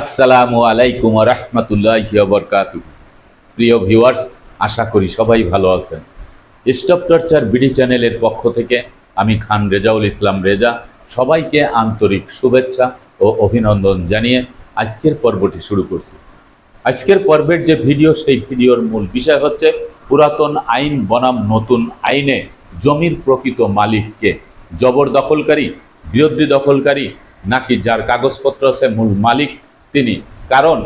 আসসালামু আলাইকুম রহমতুল্লাহ বরকাত প্রিয় ভিউয়ার্স, আশা করি সবাই ভালো আছেন। স্টপ টর্চার বিডি চ্যানেলের পক্ষ থেকে আমি খান রেজাউল ইসলাম রেজা, সবাইকে আন্তরিক শুভেচ্ছা ও অভিনন্দন জানিয়ে আজকের পর্বটি শুরু করছি। আজকের পর্বের যে ভিডিও, সেই ভিডিওর মূল বিষয় হচ্ছে পুরাতন আইন বনাম নতুন আইনে জমির প্রকৃত মালিককে জবরদখলকারী, বিরোধী দখলকারী, নাকি যার কাগজপত্র আছে মূল মালিক তিনি। কারণ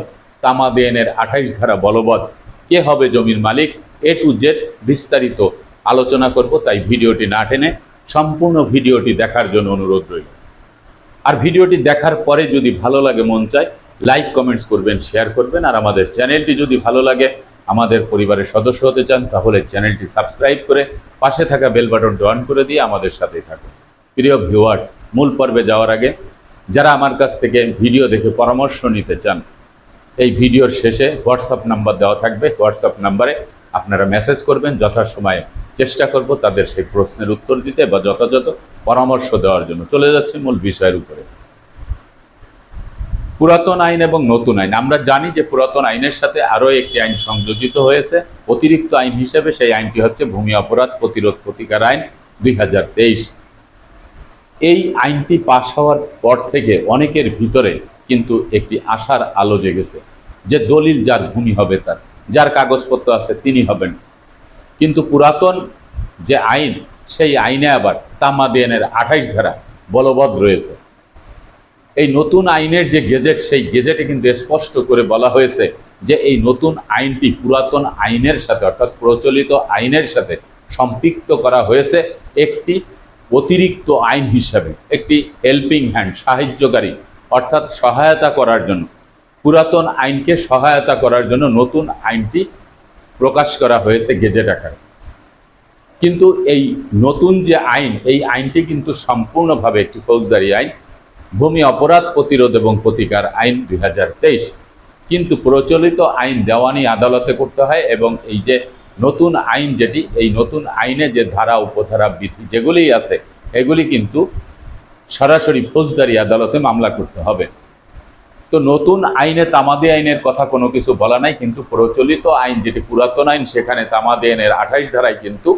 তামা তামাদেনের আঠাইশ ধারা বলবৎ, কে হবে জমির মালিক? এ টু জেড বিস্তারিত আলোচনা করব, তাই ভিডিওটি না টেনে সম্পূর্ণ ভিডিওটি দেখার জন্য অনুরোধ রইল। আর ভিডিওটি দেখার পরে যদি ভালো লাগে, মন চায়, লাইক, কমেন্টস করবেন, শেয়ার করবেন। আর আমাদের চ্যানেলটি যদি ভালো লাগে, আমাদের পরিবারের সদস্য হতে চান, তাহলে চ্যানেলটি সাবস্ক্রাইব করে পাশে থাকা বেল বাটনটি অন করে দিয়ে আমাদের সাথেই থাকুন। প্রিয় ভিউয়ার্স, মূল পর্বে যাওয়ার আগে যারা আমার কাছ থেকে ভিডিও দেখে পরামর্শ নিতে চান, এই ভিডিওর শেষে হোয়াটসঅ্যাপ নাম্বার দেওয়া থাকবে। হোয়াটসঅ্যাপ নাম্বারে আপনারা মেসেজ করবেন, যথাসময়ে চেষ্টা করব তাদের সেই প্রশ্নের উত্তর দিতে বা যথাযথ পরামর্শ দেওয়ার জন্য। চলে যাচ্ছে মূল বিষয়ের উপরে। পুরাতন আইন এবং নতুন আইন। আমরা জানি যে পুরাতন আইনের সাথে আরও একটি আইন সংযোজিত হয়েছে। অতিরিক্ত আইন হিসেবে সেই আইনটি হচ্ছে ভূমি অপরাধ প্রতিরোধ প্রতিকার আইন দুই হাজার তেইশ। এই আইনটি পাশ হওয়ার পর থেকে অনেকের ভিতরে কিন্তু একটি আশার আলো জেগেছে যে দলিল যার ভূমি হবে তার, যার কাগজপত্র আছে তিনি হবেন। কিন্তু পুরাতন যে আইন, সেই আইনে আবার তামাদিয়ানের আঠাইশ ধারা বলবৎ রয়েছে। এই নতুন আইনের যে গেজেট, সেই গেজেটে কিন্তু স্পষ্ট করে বলা হয়েছে যে এই নতুন আইনটি পুরাতন আইনের সাথে, অর্থাৎ প্রচলিত আইনের সাথে সম্পৃক্ত করা হয়েছে একটি অতিরিক্ত আইন হিসাবে একটি হেল্পিং হ্যান্ড সাহায্যকারী, অর্থাৎ সহায়তা করার জন্য। পুরাতন আইনকে সহায়তা করার জন্য নতুন আইনটি প্রকাশ করা হয়েছে গেজেট আকারে। কিন্তু এই নতুন যে আইন, এই আইনটি কিন্তু সম্পূর্ণভাবে একটি ফৌজদারি আইন। ভূমি অপরাধ প্রতিরোধ এবং প্রতিকার আইন দুই হাজার তেইশ। কিন্তু প্রচলিত আইন দেওয়ানি আদালতে করতে হয় এবং এই যে নতুন আইন যেটি, এই নতুন আইনে যে ধারা, উপধারা, বিধি যেগুলি আছে, এগুলি কিন্তু সরাসরি ফৌজদারি আদালতে মামলা করতে হবে। তো নতুন আইনে তামাদি আইনের কথা কোনো কিছু বলা নাই, কিন্তু প্রচলিত আইন যেটি পুরাতন আইন, সেখানে তামাদি আইনের আঠাইশ ধারায় কিন্তু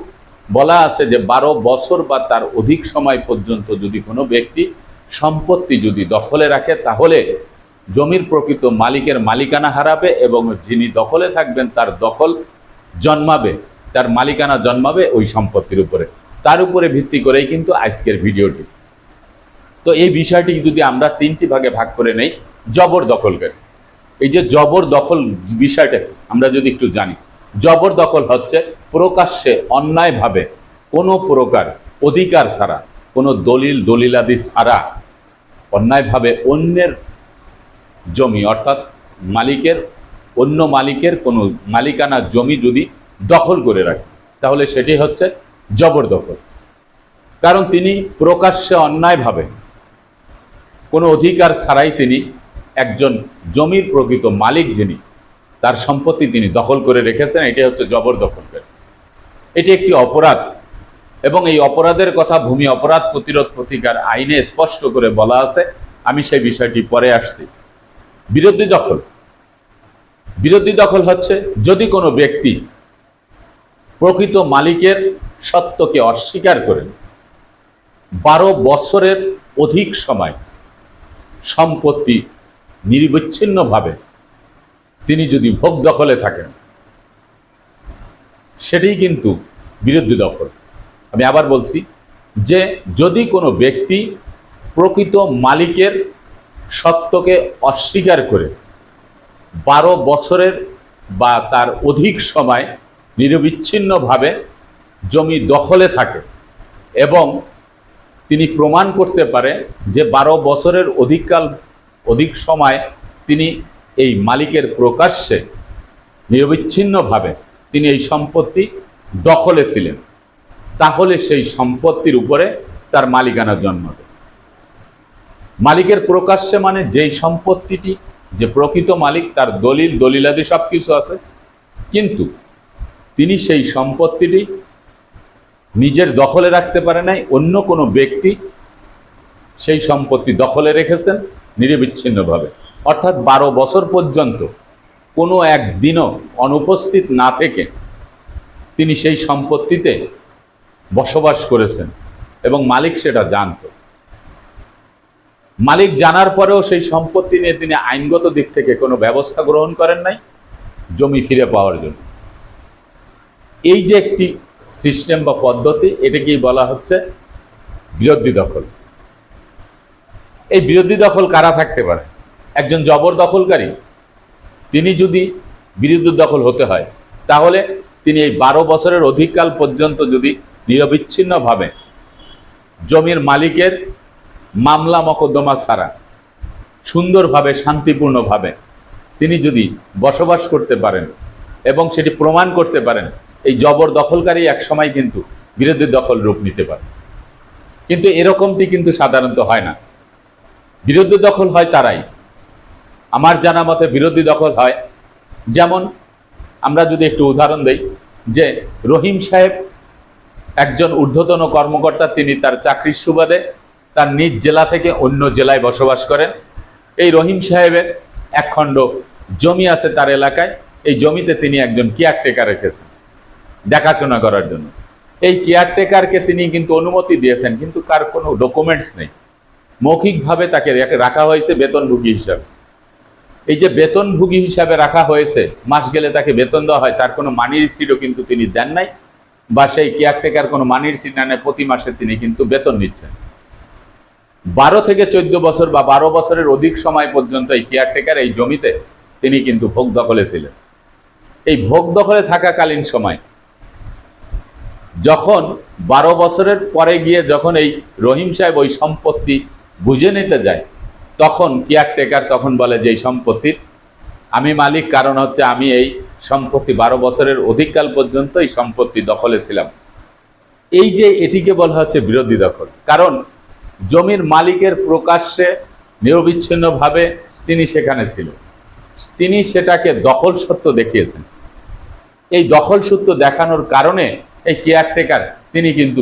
বলা আছে যে বারো বছর বা তার অধিক সময় পর্যন্ত যদি কোনো ব্যক্তি সম্পত্তি যদি দখলে রাখে, তাহলে জমির প্রকৃত মালিকের মালিকানা হারাবে এবং যিনি দখলে থাকবেন, তার দখল জন্মাবে, তার মালিকানা জন্মাবে ওই সম্পত্তির উপরে। তার উপরে ভিত্তি করেই কিন্তু আজকের ভিডিওটি। তো এই বিষয়টি যদি আমরা তিনটি ভাগে ভাগ করে নেই, জবর এই যে জবর দখল বিষয়টা আমরা যদি একটু জানি। জবর দখল হচ্ছে প্রকাশ্যে অন্যায়ভাবে কোনো প্রকার অধিকার ছাড়া, কোনো দলিল দলিলাদি ছাড়া অন্যায়ভাবে অন্যের জমি অর্থাৎ মালিকের অন্য মালিকের কোনো মালিকানা জমি যদি দখল করে রাখে, তাহলে সেটি হচ্ছে জবরদখল। কারণ তিনি প্রকাশ্যে অন্যায়ভাবে কোনো অধিকার ছাড়াই তিনি একজন জমির প্রকৃত মালিক যিনি, তার সম্পত্তি তিনি দখল করে রেখেছেন, এটি হচ্ছে জবরদখলকারী। এটি একটি অপরাধ এবং এই অপরাধের কথা ভূমি অপরাধ প্রতিরোধ প্রতিকার আইনে স্পষ্ট করে বলা আছে। আমি সেই বিষয়টি পরে আসছি। বিরোধী দখল। বিরোধী দখল হচ্ছে যদি কোনো ব্যক্তি প্রকৃত মালিকের সত্যকে অস্বীকার করেন, বারো বছরের অধিক সময় সম্পত্তি নিরবিচ্ছিন্নভাবে তিনি যদি ভোগ দখলে থাকেন, সেটাই কিন্তু বিরোধী দখল। আমি আবার বলছি যে যদি কোনো ব্যক্তি প্রকৃত মালিকের সত্যকে অস্বীকার করে বারো বছরের বা তার অধিক সময় নিরবিচ্ছিন্নভাবে জমি দখলে থাকে এবং তিনি প্রমাণ করতে পারে যে বারো বছরের অধিককাল, অধিক সময় তিনি এই মালিকের প্রকাশ্যে নিরবিচ্ছিন্নভাবে তিনি এই সম্পত্তি দখলে ছিলেন। তাহলে সেই সম্পত্তির উপরে তার মালিকানা জন্মাবে। মালিকের প্রকাশ্যে মানে যেই সম্পত্তিটি যে প্রকৃত মালিক, তার দলিল, দলিলাদি সব কিছু আছে। কিন্তু তিনি সেই সম্পত্তিটি নিজের দখলে রাখতে পারে নাই, অন্য কোনো ব্যক্তি সেই সম্পত্তি দখলে রেখেছেন নিরবিচ্ছিন্নভাবে। অর্থাৎ বারো বছর পর্যন্ত কোনো একদিনও অনুপস্থিত না থেকে তিনি সেই সম্পত্তিতে বসবাস করেছেন এবং মালিক সেটা জানতো। মালিক জানার পরেও সেই সম্পত্তি নিয়ে তিনি আইনগত দিক থেকে কোনো ব্যবস্থা গ্রহণ করেন নাই, জমি ফিরে পাওয়ার জন্য। এই যে একটি সিস্টেম বা পদ্ধতি, এটাকেই বলা হচ্ছে বিরোধী দখল। এই বিরোধী দখল কারা থাকতে পারে? একজন জবর দখলকারী, তিনি যদি বিরোধী দখল হতে হয়, তাহলে তিনি এই বারো বছরের অধিককাল পর্যন্ত যদি নিরবিচ্ছিন্নভাবে জমির মালিকের মামলা মকদ্দমা ছাড়া, সুন্দরভাবে, শান্তিপূর্ণভাবে তিনি যদি বসবাস করতে পারেন এবং সেটি প্রমাণ করতে পারেন, এই জবর দখলকারী একসময় কিন্তু বিরোধী দখল রূপ নিতে পারে। কিন্তু এরকমটি কিন্তু সাধারণত হয় না। বিরোধী দখল হয় তারাই। আমার জানা মতে বিরোধী দখল হয়। যেমন, আমরা যদি একটু উদাহরণ দেই যে রহিম সাহেব একজন ঊর্ধ্বতন কর্মকর্তা, তিনি তার চাকরির সুবাদে তার নিজ জেলা থেকে অন্য জেলায় বসবাস করেন। এই রহিম সাহেবের একখণ্ড জমি আছে তার এলাকায়। এই জমিতে তিনি একজন কেয়ারটেকার রেখেছেন দেখাশোনা করার জন্য। এই কেয়ারটেকারকে তিনি কিন্তু অনুমতি দিয়েছেন কিন্তু কার কোনো ডকুমেন্টস নেই। মৌখিকভাবে তাকে রাখা হয়েছে বেতনভোগী হিসাবে। এই যে বেতনভোগী হিসাবে রাখা হয়েছে মাস গেলে তাকে বেতন দেওয়া হয় তার কোনো মানি রিসিটও কিন্তু তিনি দেন নাই। বা সেই কেয়ারটেকার কোনো মানি রিসিট নেন নাই, প্রতি মাসে তিনি কিন্তু বেতন নিচ্ছেন। বারো থেকে চোদ্দ বছর বা বারো বছরের অধিক সময় পর্যন্ত এই কেয়ারটেকার এই জমিতে তিনি কিন্তু ভোগ দখলে ছিলেন। এই ভোগ দখলে থাকাকালীন সময় যখন বারো বছরের পরে গিয়ে যখন এই রহিম সাহেব ওই সম্পত্তি বুঝে নিতে যায়, তখন কেয়ারটেকার তখন বলে যে, এই সম্পত্তির আমি মালিক, কারণ হচ্ছে আমি এই সম্পত্তি বারো বছরের অধিককাল পর্যন্ত এই সম্পত্তি দখলে ছিলাম। এই যে এটিকে বলা হচ্ছে বিরোধী দখল। কারণ জমির মালিকের প্রকাশ্যে নিরবিচ্ছিন্নভাবে তিনি সেখানে ছিলেন। তিনি সেটাকে দখল সত্য দেখিয়েছেন। এই দখল সূত্র দেখানোর কারণে এই কেয়ারটেকার তিনি কিন্তু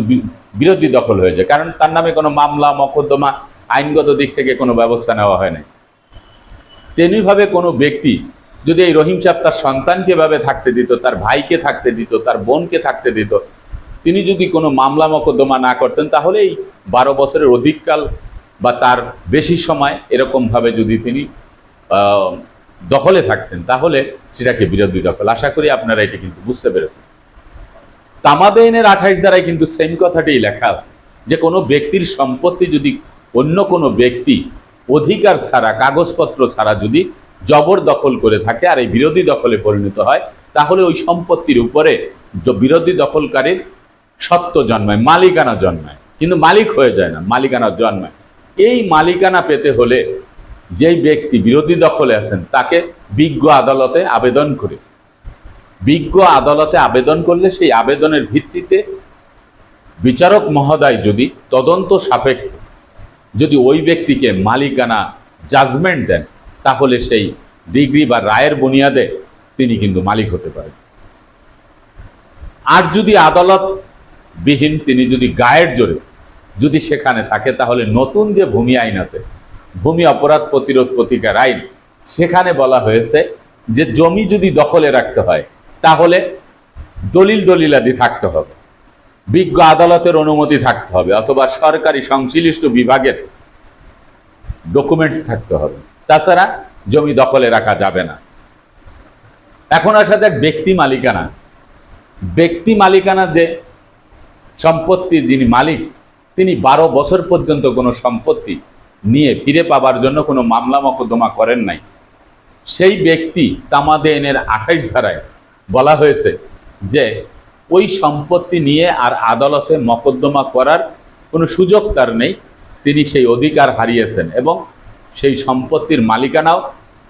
বিরোধী দখল হয়েছে কারণ তার নামে কোনো মামলা, মকদ্দমা, আইনগত দিক থেকে কোনো ব্যবস্থা নেওয়া হয় নাই। তেমনিভাবে কোনো ব্যক্তি যদি এই রহিম সাহেব তার সন্তানকে এভাবে থাকতে দিত, তার ভাইকে থাকতে দিত, তার বোনকে থাকতে দিত তিনি যদি কোনো মামলা মকদ্দমা না করতেন, তাহলে এই বারো বছরের অধিককাল বা তার বেশি সময় এরকমভাবে যদি তিনি দখলে থাকতেন, তাহলে সেটাকে বিরোধী দখল। আশা করি আপনারা এটি কিন্তু বুঝতে পেরেছেন। তামাবেইনের আঠাইশ দ্বারাই কিন্তু সেম কথাটি লেখা আছে, যে কোনো ব্যক্তির সম্পত্তি যদি অন্য কোনো ব্যক্তি অধিকার ছাড়া, কাগজপত্র ছাড়া যদি জবর দখল করে থাকে আর এই বিরোধী দখলে পরিণত হয়, তাহলে ওই সম্পত্তির উপরে বিরোধী দখলকারীর সত্য জন্মায়, মালিকানা জন্মায়। কিন্তু মালিক হয়ে যায় না, মালিকানা জন্মায়। এই মালিকানা পেতে হলে যেই ব্যক্তি বিরোধী দখলে আছেন, তাকে বিজ্ঞ আদালতে আবেদন করে। বিজ্ঞ আদালতে আবেদন করলে সেই আবেদনের ভিত্তিতে বিচারক মহোদয় যদি তদন্ত সাপেক্ষে যদি ওই ব্যক্তিকে মালিকানা জাজমেন্ট দেন, তাহলে সেই ডিগ্রি বা রায়ের বুনিয়াদে তিনি কিন্তু মালিক হতে পারেন। আর যদি আদালত বিহীন তিনি যদি গায়ের জোরে যদি সেখানে থাকে, তাহলে নতুন যে ভূমি আইন আছে, ভূমি অপরাধ প্রতিরোধ প্রতিকার আইন, সেখানে বলা হয়েছে যে জমি যদি দখলে রাখতে হয়, তাহলে দলিল দলিলাদি থাকতে হবে, বিজ্ঞ আদালতের অনুমতি থাকতে হবে, অথবা সরকারি সংশ্লিষ্ট বিভাগের ডকুমেন্টস থাকতে হবে। তাছাড়া জমি দখলে রাখা যাবে না। এখন আসা যাক ব্যক্তি মালিকানা। ব্যক্তি মালিকানা যে সম্পত্তির যিনি মালিক, তিনি বারো বছর পর্যন্ত কোনো সম্পত্তি নিয়ে ফিরে পাবার জন্য কোনো মামলা মকদ্দমা করেন নাই। সেই ব্যক্তি তামাদে এনের আঠাইশ ধারায় বলা হয়েছে যে, ওই সম্পত্তি নিয়ে আর আদালতে মকদ্দমা করার কোনো সুযোগ তার নেই। তিনি সেই অধিকার হারিয়েছেন এবং সেই সম্পত্তির মালিকানাও,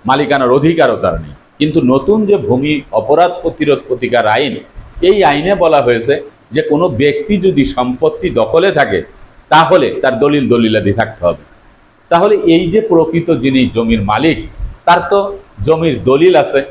মালিকানার অধিকারও তার নেই। কিন্তু নতুন যে ভূমি অপরাধ প্রতিরোধ প্রতিকার আইন, এই আইনে বলা হয়েছে যে কোনো ব্যক্তি যদি সম্পত্তি দখলে থাকে, তাহলে তার দলিল দলিলাদি থাকতে হবে। তাহলে এই যে প্রকৃত যিনি জমির মালিক, তার তো জমির দলিল আছে,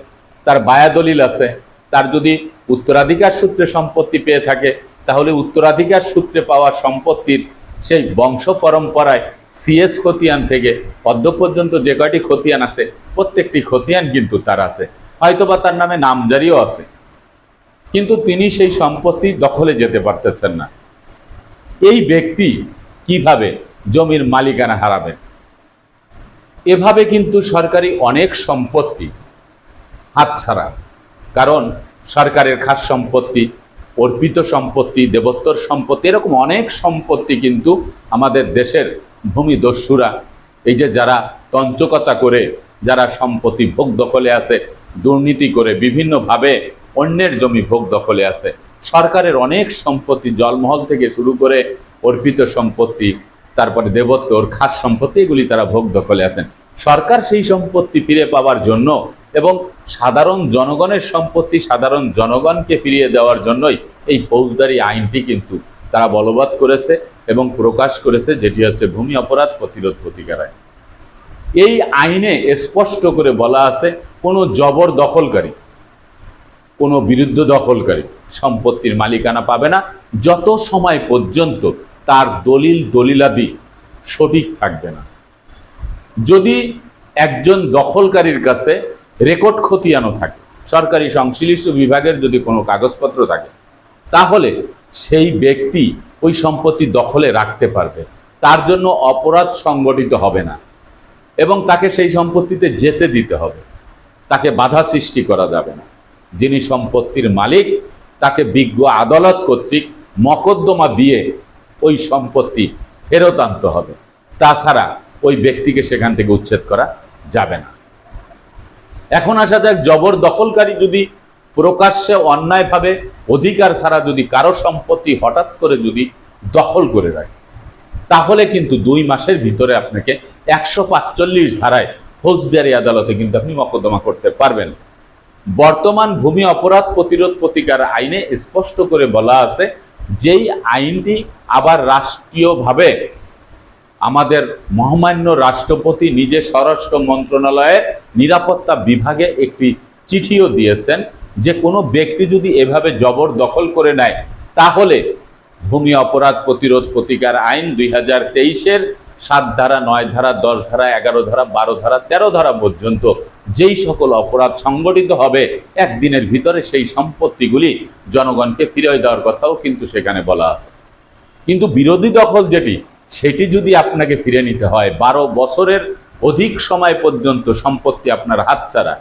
তার বায়া দলিল আছে, তার যদি উত্তরাধিকার সূত্রে সম্পত্তি পেয়ে থাকে, তাহলে উত্তরাধিকার সূত্রে পাওয়া সম্পত্তির সেই বংশ পরম্পরায় সিএস খতিয়ান থেকে পদ্ম পর্যন্ত যে কয়টি খতিয়ান আছে, প্রত্যেকটি খতিয়ান কিন্তু তার আছে। হয়তোবা তার নামে নামজারিও আছে। কিন্তু তিনি সেই সম্পত্তি দখলে যেতে পারতেছেন না। এই ব্যক্তি কীভাবে জমির মালিকানা হারাবেন? এভাবে কিন্তু সরকারি অনেক সম্পত্তি হাতছাড়া। কারণ সরকারের খাস সম্পত্তি, অর্পিত সম্পত্তি, দেবোত্তর সম্পত্তি, এরকম অনেক সম্পত্তি কিন্তু আমাদের দেশের ভূমিদস্যুরা, এই যে যারা তঞ্চকতা করে, যারা সম্পত্তি ভোগ দখলে আছে, দুর্নীতি করে, বিভিন্নভাবে অন্যের জমি ভোগ দখলে আছে। সরকারের অনেক সম্পত্তি, জলমহল থেকে শুরু করে অর্পিত সম্পত্তি, তারপরে দেবত্বর খাস সম্পত্তি, এগুলি তারা ভোগ দখলে আছেন। সরকার সেই সম্পত্তি ফিরে পাওয়ার জন্য এবং সাধারণ জনগণের সম্পত্তি সাধারণ জনগণকে ফিরিয়ে দেওয়ার জন্যই এই ফৌজদারি আইনটি কিন্তু তারা বলবৎ করেছে এবং প্রকাশ করেছে, যেটি হচ্ছে ভূমি অপরাধ প্রতিরোধ প্রতিকার এই আইনে স্পষ্ট করে বলা আছে, কোনো জবর দখলকারী কোনো বিরুদ্ধ দখলকারী। সম্পত্তির মালিকানা পাবে না। যত সময় পর্যন্ত তার দলিল দলিলাদি সঠিক থাকবে না। যদি একজন দখলকারীর কাছে রেকর্ড খতিয়ানো থাকে, সরকারি সংশ্লিষ্ট বিভাগের যদি কোনো কাগজপত্র থাকে, তাহলে সেই ব্যক্তি ওই সম্পত্তি দখলে রাখতে পারবে। তার জন্য অপরাধ সংগঠিত হবে না এবং তাকে সেই সম্পত্তিতে যেতে দিতে হবে। তাকে বাধা সৃষ্টি করা যাবে না। যিনি সম্পত্তির মালিক, তাকে বিজ্ঞ আদালত কর্তৃক মকদ্দমা দিয়ে ওই সম্পত্তি ফেরত আনতে হবে। তাছাড়া ওই ব্যক্তিকে সেখান থেকে উচ্ছেদ করা যাবে না। এখন আসা যাক জবর দখলকারী যদি প্রকাশ্যে অন্যায়ভাবে অধিকার ছাড়া যদি কারও সম্পত্তি হঠাৎ করে যদি দখল করে রাখে, তাহলে কিন্তু দুই মাসের ভিতরে আপনাকে একশো পাঁচচল্লিশ ধারায় ফৌজদারি আদালতে কিন্তু আপনি মকদ্দমা করতে পারবেন। বর্তমান ভূমি অপরাধ প্রতিরোধ প্রতিকার আইনে স্পষ্ট করে বলা আছে, যেই আইনটি আবার রাষ্ট্রীয়ভাবে আমাদের মহামান্য রাষ্ট্রপতি নিজে স্বরাষ্ট্র মন্ত্রণালয়ের নিরাপত্তা বিভাগে একটি চিঠিও দিয়েছেন যে কোনো ব্যক্তি যদি এভাবে জবর দখল করে নেয়, তাহলে ভূমি অপরাধ প্রতিরোধ প্রতিকার আইন দুই হাজার তেইশের সাত ধারা, নয় ধারা, দশ ধারা, এগারো ধারা, বারো ধারা, তেরো ধারা পর্যন্ত যেই সকল অপরাধ সংগঠিত হবে, একদিনের ভিতরে সেই সম্পত্তিগুলি জনগণকে ফিরিয়ে দেওয়ার কথাও কিন্তু সেখানে বলা আছে। কিন্তু বিরোধী দখল যেটি, সেটি যদি আপনাকে ফিরে নিতে হয়, বারো বছরের অধিক সময় পর্যন্ত সম্পত্তি আপনার হাতছাড়া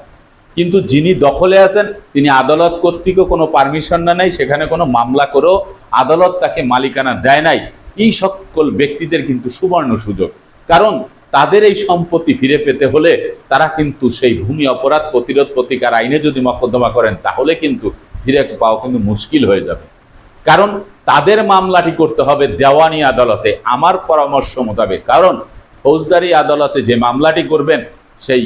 কিন্তু যিনি দখলে আছেন, তিনি আদালত কর্তৃকও কোনো পারমিশন না নাই সেখানে কোনো মামলা করেও আদালত তাকে মালিকানা দেয় নাই। এই সকল ব্যক্তিদের কিন্তু সুবর্ণ সুযোগ। কারণ তাদের এই সম্পত্তি ফিরে পেতে হলে তারা কিন্তু সেই ভূমি অপরাধ প্রতিরোধ প্রতিকার আইনে যদি মকদ্দমা করেন, তাহলে কিন্তু ফিরে পাওয়া কিন্তু মুশকিল হয়ে যাবে। কারণ তাদের মামলাটি করতে হবে দেওয়ানি আদালতে। আমার পরামর্শ মোতাবেক। কারণ ফৌজদারি আদালতে যে মামলাটি করবেন, সেই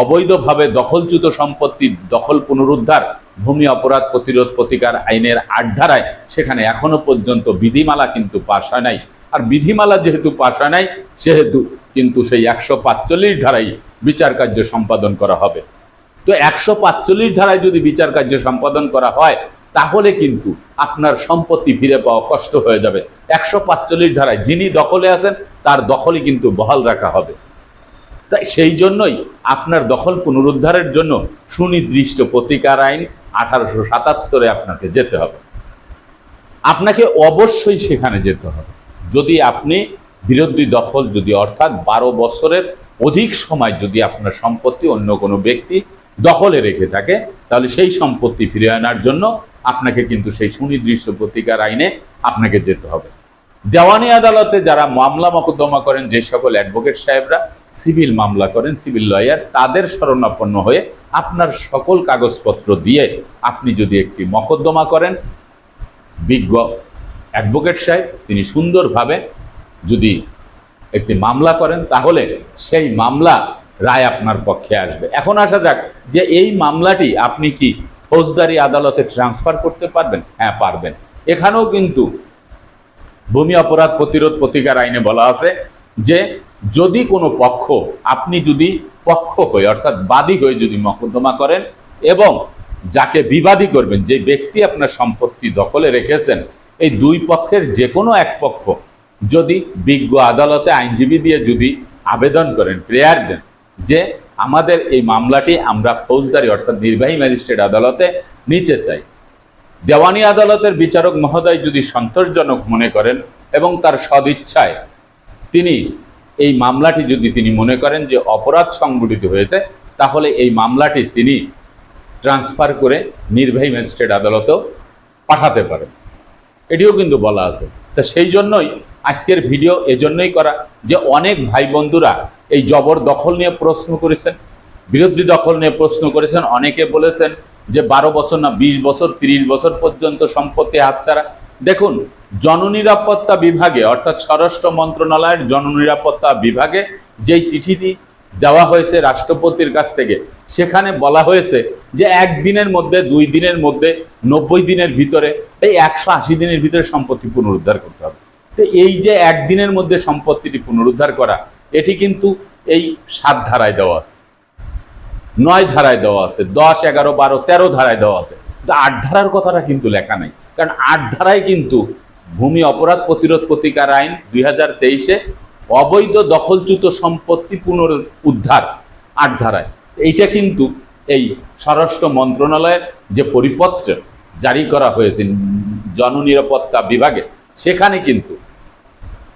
অবৈধভাবে দখলচ্যুত সম্পত্তি দখল পুনরুদ্ধার, ভূমি অপরাধ প্রতিরোধ প্রতিকার আইনের আট ধারায় সেখানে এখনও পর্যন্ত বিধিমালা কিন্তু পাশ হয় নাই। আর বিধিমালা যেহেতু পাশ হয় নাই, সেহেতু কিন্তু সেই একশো পাঁচচল্লিশ ধারায় বিচার কার্য সম্পাদন করা হবে। তো একশো পাঁচচল্লিশ ধারায় যদি বিচার কার্য সম্পাদন করা হয়, তাহলে কিন্তু আপনার সম্পত্তি ফিরে পাওয়া কষ্ট হয়ে যাবে। একশো পাঁচচল্লিশ ধারায় যিনি দখলে আছেন, তার দখলই কিন্তু বহাল রাখা হবে। তাই সেই জন্যই আপনার দখল পুনরুদ্ধারের জন্য সুনির্দিষ্ট প্রতিকার আইন আঠারোশো সাতাত্তরে আপনাকে যেতে হবে। আপনাকে অবশ্যই সেখানে যেতে হবে। যদি আপনি বিরোধী দখল যদি অর্থাৎ বারো বছরের অধিক সময় যদি আপনার সম্পত্তি অন্য কোনো ব্যক্তি দখলে রেখে থাকে, তাহলে সেই সম্পত্তি ফিরে আনার জন্য আপনাকে কিন্তু সেই সুনির্দিষ্ট প্রতিকার আইনে আপনাকে যেতে হবে। দেওয়ানি আদালতে যারা মামলা মকদ্দমা করেন, যে সকল অ্যাডভোকেট সাহেবরা সিভিল মামলা করেন, সিভিল লয়ার, তাদের শরণাপন্ন হয়ে আপনার সকল কাগজপত্র দিয়ে আপনি যদি একটি মকদ্দমা করেন, বিজ্ঞ অ্যাডভোকেট সাহেব, তিনি সুন্দরভাবে যদি একটি মামলা করেন, তাহলে সেই মামলা রায় আপনার পক্ষে আসবে। এখন আসা যাক যে এই মামলাটি আপনি কি ফৌজদারি আদালতে ট্রান্সফার করতে পারবেন? হ্যাঁ পারবেন। এখানেও কিন্তু ভূমি অপরাধ প্রতিরোধ প্রতিকার আইনে বলা আছে যে যদি কোনো পক্ষ, আপনি যদি পক্ষ হয়ে, অর্থাৎ বাদী হয়ে যদি মকদ্দমা করেন এবং যাকে বিবাদী করবেন, যে ব্যক্তি আপনার সম্পত্তি দখলে রেখেছেন এই দুই পক্ষের যে কোনো এক পক্ষ যদি বিজ্ঞ আদালতে আইনজীবী দিয়ে যদি আবেদন করেন, প্রেয়ার দেন যে আমাদের এই মামলাটি আমরা ফৌজদারি অর্থাৎ নির্বাহী ম্যাজিস্ট্রেট আদালতে নিতে চাই। দেওয়ানি আদালতের বিচারক মহোদয় যদি সন্তোষজনক মনে করেন এবং তার সদিচ্ছায় তিনি এই মামলাটি যদি তিনি মনে করেন যে অপরাধ সংগঠিত হয়েছে, তাহলে এই মামলাটি তিনি ট্রান্সফার করে নির্বাহী ম্যাজিস্ট্রেট আদালতেও পাঠাতে পারেন। এটিও কিন্তু বলা আছে। তা সেই জন্যই আজকের ভিডিও এজন্যই করা যে অনেক ভাই বন্ধুরা এই জবর দখল নিয়ে প্রশ্ন করেছেন, বিরোধী দখল নিয়ে প্রশ্ন করেছেন। অনেকে বলেছেন যে বারো বছর না বিশ বছর, তিরিশ বছর পর্যন্ত সম্পত্তি হাতছাড়া। দেখুন, জননিরাপত্তা বিভাগে, অর্থাৎ স্বরাষ্ট্র মন্ত্রণালয়ের জননিরাপত্তা বিভাগে যেই চিঠিটি দেওয়া হয়েছে রাষ্ট্রপতির কাছ থেকে, সেখানে বলা হয়েছে যে একদিনের মধ্যে, দুই দিনের মধ্যে, নব্বই দিনের ভিতরে, এই একশো আশি দিনের ভিতরে সম্পত্তি পুনরুদ্ধার করতে হবে। তো এই যে একদিনের মধ্যে সম্পত্তিটি পুনরুদ্ধার করা, এটি কিন্তু এই সাত ধারায় দেওয়া আছে। নয় ধারায় দেওয়া আছে, দশ, এগারো, বারো, তেরো ধারায় দেওয়া আছে। আট ধারার কথাটা কিন্তু লেখা নাই। কারণ আট ধারায় কিন্তু ভূমি অপরাধ প্রতিরোধ প্রতিকার আইন দুই হাজার তেইশে অবৈধ দখলচ্যুত সম্পত্তি পুনর উদ্ধার আট ধারায়। এইটা কিন্তু এই স্বরাষ্ট্র মন্ত্রণালয়ের যে পরিপত্র জারি করা হয়েছে জননিরাপত্তা বিভাগে, সেখানে কিন্তু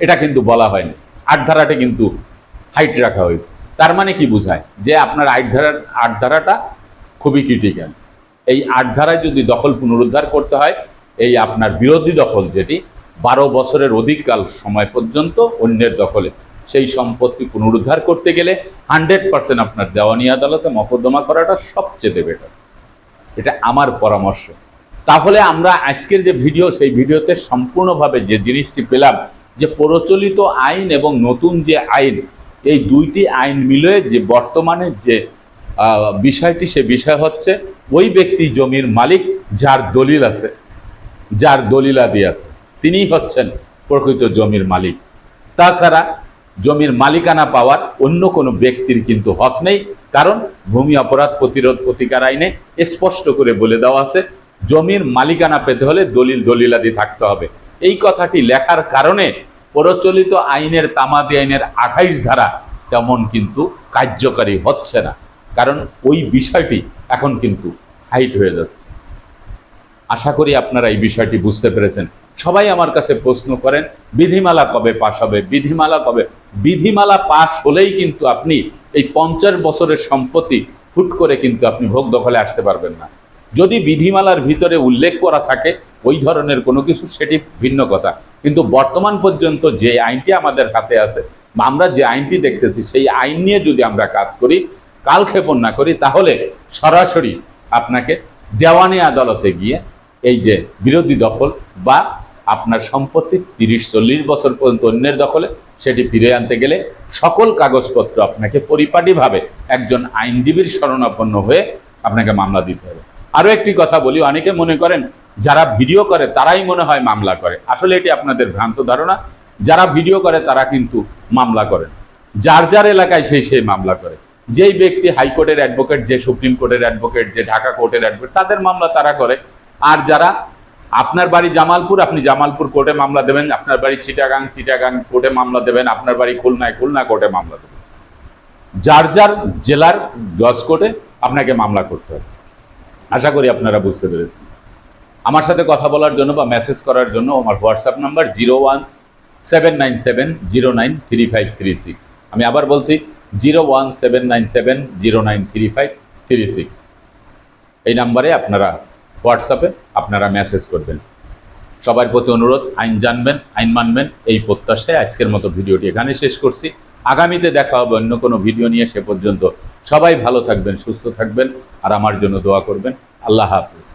এটা কিন্তু বলা হয়নি। আট ধারাটা কিন্তু হাইট রাখা হয়েছে। তার মানে কি বোঝায়? যে আপনার আট ধারার, আট ধারাটা খুবই ক্রিটিক্যাল এই আট ধারায় যদি দখল পুনরুদ্ধার করতে হয়, এই আপনার বিরোধী দখল যেটি বারো বছরের অধিককাল সময় পর্যন্ত অন্যের দখলে সেই সম্পত্তি পুনরুদ্ধার করতে গেলে হান্ড্রেড পার্সেন্ট আপনার দেওয়ানি আদালতে মকদ্দমা করাটা সবচেয়ে বেটার এটা আমার পরামর্শ। তাহলে আমরা আজকের যে ভিডিও, সেই ভিডিওতে সম্পূর্ণভাবে যে জিনিসটি পেলাম, যে প্রচলিত আইন এবং নতুন যে আইন, এই দুইটি আইন মিলিয়ে যে বর্তমানে যে বিষয়টি, সে বিষয় হচ্ছে ওই ব্যক্তি জমির মালিক যার দলিল আছে, যার দলিলাদি আছে। তিনিই হচ্ছেন প্রকৃত জমির মালিক। তাছাড়া জমির মালিকানা পাওয়ার অন্য কোনো ব্যক্তির কিন্তু হক নেই, কারণ ভূমি অপরাধ প্রতিরোধ প্রতিকার আইনে স্পষ্ট করে বলে দেওয়া আছে, জমির মালিকানা পেতে হলে দলিল দলিলাদি থাকতে হবে। এই কথাটি লেখার কারণে প্রচলিত আইনের তামাদি আইনের আঠাইশ ধারা তেমন কিন্তু কার্যকারী হচ্ছে না, কারণ ওই বিষয়টি এখন কিন্তু হাইট হয়ে যাচ্ছে। আশা করি আপনারা এই বিষয়টি বুঝতে পেরেছেন। সবাই আমার কাছে প্রশ্ন করেন, বিধিমালা কবে পাশ হবে? বিধিমালা কবে? বিধিমালা পাশ হলেই কিন্তু আপনি এই পঞ্চাশ বছরের সম্পত্তি হুট করে কিন্তু আপনি ভোগ দখলে আসতে পারবেন না। যদি বিধিমালার ভিতরে উল্লেখ করা থাকে, ওই ধরনের কোনো কিছু, সেটি ভিন্ন কথা। কিন্তু বর্তমান পর্যন্ত যে আইনটি আমাদের হাতে আছে, আমরা যে আইনটি দেখতেছি, সেই আইন নিয়ে যদি আমরা কাজ করি, কালক্ষেপণ না করি, তাহলে সরাসরি আপনাকে দেওয়ানি আদালতে গিয়ে এই যে বিরোধী দখল বা আপনার সম্পত্তি তিরিশ, চল্লিশ বছর পর্যন্ত অন্যের দখলে, সেটি ফিরে আনতে গেলে সকল কাগজপত্র আপনাকে পরিপাটিভাবে একজন আইনজীবীর শরণাপন্ন হয়ে আপনাকে মামলা দিতে হবে। আরও একটি কথা বলি, অনেকে মনে করেন যারা ভিডিও করে তারাই মনে হয় মামলা করে। আসলে এটি আপনাদের ভ্রান্ত ধারণা। যারা ভিডিও করে তারা কিন্তু মামলা করেন যার যার এলাকায় সেই সেই মামলা করে। যেই ব্যক্তি হাইকোর্টের অ্যাডভোকেট, যে সুপ্রিম কোর্টের অ্যাডভোকেট, যে ঢাকা কোর্টের অ্যাডভোকেট, তাদের মামলা তারা করে। আর যারা আপনার বাড়ি জামালপুর, আপনি জামালপুর কোর্টে মামলা দেবেন। আপনার বাড়ি চিটাগাং চিটাগাং কোর্টে মামলা দেবেন। আপনার বাড়ি খুলনায় খুলনা কোর্টে মামলা দেবেন। যার যার জেলার জজ কোর্টে আপনাকে মামলা করতে হবে। আশা করি আপনারা বুঝতে পেরেছেন। আমার সাথে কথা বলার জন্য বা মেসেজ করার জন্য আমার WhatsApp number zero one seven nine seven zero nine three five three six আমি আবার বলছি zero one seven nine seven zero nine three five three six এই নাম্বারে আপনারা হোয়াটসঅ্যাপে আপনারা মেসেজ করবেন। সবার প্রতি অনুরোধ, আইন জানবেন, আইন মানবেন, এই প্রত্যাশায় আজকের মতো ভিডিওটি এখানে শেষ করছি। আগামীতে দেখা হবে অন্য কোনো ভিডিও নিয়ে, সে পর্যন্ত সবাই ভালো থাকবেন, সুস্থ থাকবেন, আর আমার জন্য দোয়া করবেন। আল্লাহ হাফিজ।